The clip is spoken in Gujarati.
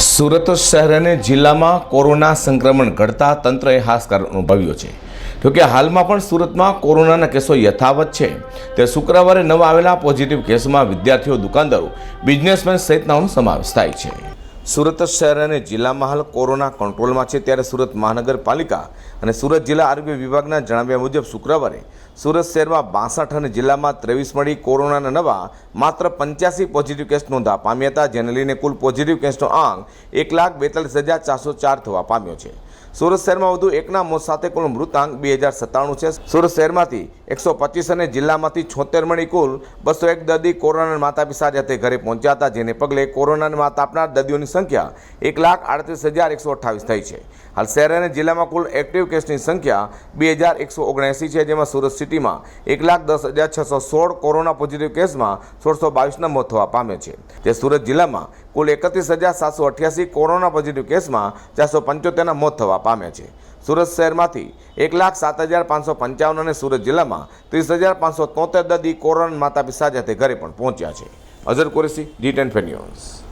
સુરત શહેર અને જિલ્લામાં કોરોના સંક્રમણ ઘટતા તંત્રએ હાશકાર અનુભવ્યો છે. જોકે હાલમાં પણ સુરતમાં કોરોનાના કેસો યથાવત છે. તે શુક્રવારે નવા આવેલા પોઝિટિવ કેસમાં વિદ્યાર્થીઓ, દુકાનદારો, બિઝનેસમેન સહિતનાઓનો સમાવેશ થાય છે. સુરત શહેર અને જિલ્લામાં હાલ કોરોના કંટ્રોલમાં છે ત્યારે સુરત મહાનગરપાલિકા અને સુરત જિલ્લા આરોગ્ય વિભાગના જણાવ્યા મુજબ શુક્રવારે સુરત શહેરમાં બાસઠ અને જિલ્લામાં ત્રેવીસ મળી કોરોનાના નવા માત્ર પંચ્યાસી પોઝિટિવ કેસ નોંધા પામ્યા હતા, જેને લઈને કુલ પોઝિટિવ કેસનો આંક એક લાખ બેતાલીસ હજાર ચારસો ચાર થવા પામ્યો છે. સુરત શહેરમાં વધુ એકના મોત સાથે કુલ મૃતાંક બે હજાર સત્તાણું છે. સુરત શહેરમાંથી એકસો પચીસ અને જિલ્લામાંથી છોતેર મળી કુલ બસો એક દર્દી કોરોનાના માતા પિતા જાતે ઘરે પહોંચ્યા હતા, જેને પગલે કોરોનાને માત આપનાર દર્દીઓની સંખ્યા એક લાખ આડત્રીસ હજાર એકસો અઠ્ઠાવીસ થઈ છે. હાલ શહેર અને જિલ્લામાં કુલ એક્ટિવ કેસની સંખ્યા બે હજાર એકસો ઓગણએંસી છે, જેમાં સુરત સિટીમાં એક લાખ દસ હજાર છસો સોળ કોરોના પોઝિટિવ કેસમાં સોળસો બાવીસના મોત થવા પામે છે. તે સુરત જિલ્લામાં કુલ એકત્રીસ હજાર સાતસો અઠ્યાસી કોરોના પોઝિટિવ કેસમાં ચારસો પંચોતેરના મોત થવા પામ્યા છે. સુરત શહેરમાંથી એક લાખ સાત હજાર પાંચસો પંચાવન અને સુરત જિલ્લામાં ત્રીસ હજાર પાંચસો તોતેર દર્દી કોરોના માતા પિતા સાથે ઘરે પણ પહોંચ્યા છે. Azhar Qureshi D ten news